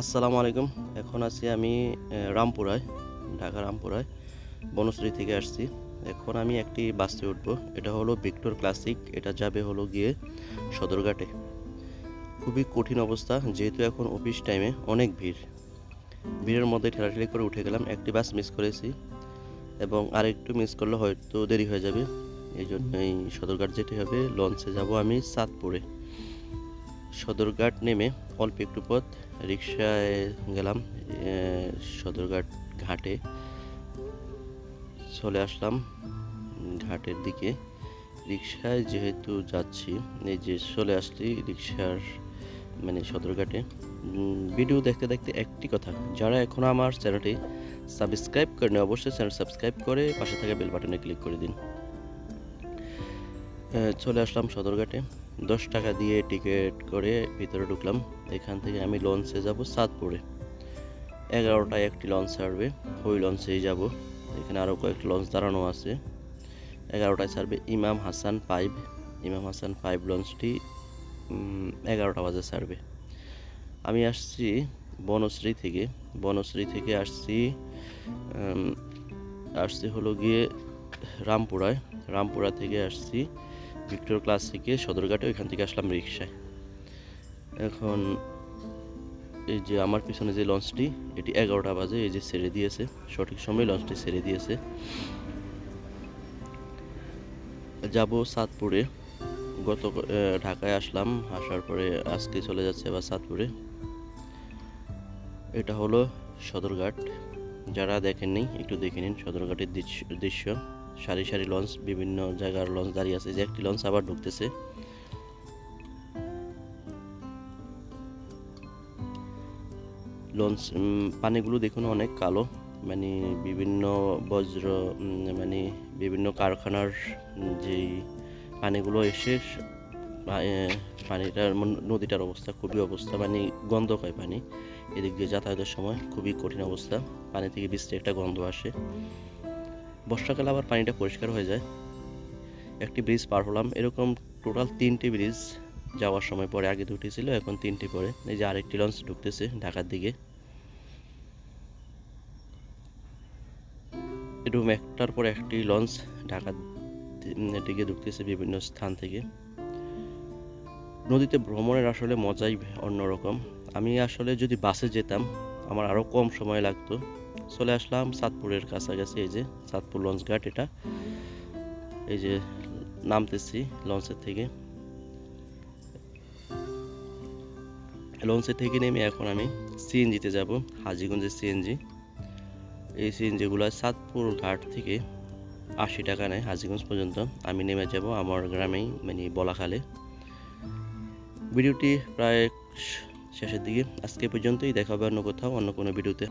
আসসালামু আলাইকুম। এখন আছি আমি রামপুরায়, ঢাকা রামপুরায়, বনশ্রী থেকে আসছি। এখন আমি একটি বাসে উঠব। এটা হলো ভিক্টোর ক্লাসিক। এটা যাবে হলো গিয়ে সদরঘাটে। খুবই কঠিন অবস্থা, যেহেতু এখন অফিস টাইমে অনেক ভিড়। ভিড়ের মধ্যে ঠেলাঠেলি করে উঠে গেলাম। একটি বাস মিস করেছি এবং আরেকটু মিস করলে হয়তো দেরি হয়ে যাবে। এই জন্যই সদরঘাট যেতে হবে। লঞ্চে যাব আমি সাতপুরে। সদরঘাট নেমে অল্প একটু পথ রিক্সায় গেলাম সদরঘাট ঘাটে চলে আসলাম ঘাটের দিকে। রিক্সায় যেহেতু যাচ্ছি, এই যে চলে আসছি রিক্সার মানে সদরঘাটে। ভিডিও দেখতে দেখতে একটি কথা, যারা এখনও আমার চ্যানেলটি সাবস্ক্রাইব করেনি অবশ্যই চ্যানেল সাবস্ক্রাইব করে পাশে থাকা বেল বাটনে ক্লিক করে দিন। চলে আসলাম সদরঘাটে। দশ টাকা দিয়ে টিকিট করে ভিতরে ঢুকলাম। এখান থেকে আমি লঞ্চে যাব সাতপুরে। এগারোটায় একটি লঞ্চ ছাড়বে। ওই লঞ্চেই যাব। এখানে আরও কয়েকটি লঞ্চ দাঁড়ানো আছে। এগারোটায় ছাড়বে ইমাম হাসান ফাইভ ইমাম হাসান ফাইভ লঞ্চটি এগারোটা বাজে ছাড়বে। আমি আসছি বনশ্রী থেকে। বনশ্রী থেকে আসছি আসছি হলো গিয়ে রামপুরায়। রামপুরা থেকে আসছি। ভিক্টোর ক্লাস থেকে সদরঘাটে ওইখান থেকে আসলাম রিক্সায় এখন এই যে আমার পিছনে যে লঞ্চটি, এটি এগারোটা বাজে, এই যে ছেড়ে দিয়েছে, সঠিক সময় লঞ্চটি ছেড়ে দিয়েছে। যাব সাতপুরে। গত ঢাকায় আসলাম, আসার পরে আজকে চলে যাচ্ছে আবার সাতপুরে। এটা হলো সদরঘাট। যারা দেখেননি, একটু দেখে নিন সদরঘাটের দৃশ্য- দৃশ্য। সারি সারি লঞ্চ বিভিন্ন জায়গার লঞ্চ দাঁড়িয়ে আছে। যে একটি লঞ্চ আবার ঢুকতেছে। লঞ্চ পানিগুলো দেখুন অনেক কালো। মানে বিভিন্ন বজ্র মানে বিভিন্ন কারখানার যেই পানিগুলো এসে পানিটার নদীটার অবস্থা খুবই অবস্থা। মানে গন্ধ হয় পানি। এদিক দিয়ে যাতায়াতের সময় খুবই কঠিন অবস্থা। পানি থেকে বৃষ্টি একটা গন্ধ আসে। বর্ষাকালে আবার পানিটা পরিষ্কার হয়ে যায়। একটি ব্রিজ পার হলাম। এরকম টোটাল তিনটি ব্রিজ যাওয়ার সময় পরে আগে দুটি ছিল, এখন তিনটি পরে। এই যে আরেকটি লঞ্চ ঢুকতেছে ঢাকার দিকে। এরকম একটার পর একটি লঞ্চ ঢাকার দিকে ঢুকতেছে বিভিন্ন স্থান থেকে। নদীতে ভ্রমণের আসলে মজাই অন্যরকম। আমি আসলে যদি বাসে যেতাম, আমার আরও কম সময় লাগতো। চলে আসলাম সাতপুরের কাছাকাছি, এই যে সাতপুর লঞ্চ ঘাট এটা। এই যে নামতেছি লঞ্চের থেকে। লঞ্চের থেকে নেমে এখন আমি সিএনজিতে যাব, হাজিগঞ্জের সিএনজি। এই সিএনজিগুলো সাতপুর ঘাট থেকে আশি টাকা নেয় হাজিগঞ্জ পর্যন্ত। আমি নেমে যাব আমার গ্রামেই মানে বলাখালে। ভিডিওটি প্রায় শেষের দিকে। আজকে পর্যন্তই, দেখা হবে অন্য কোথাও, অন্য কোনো ভিডিওতে।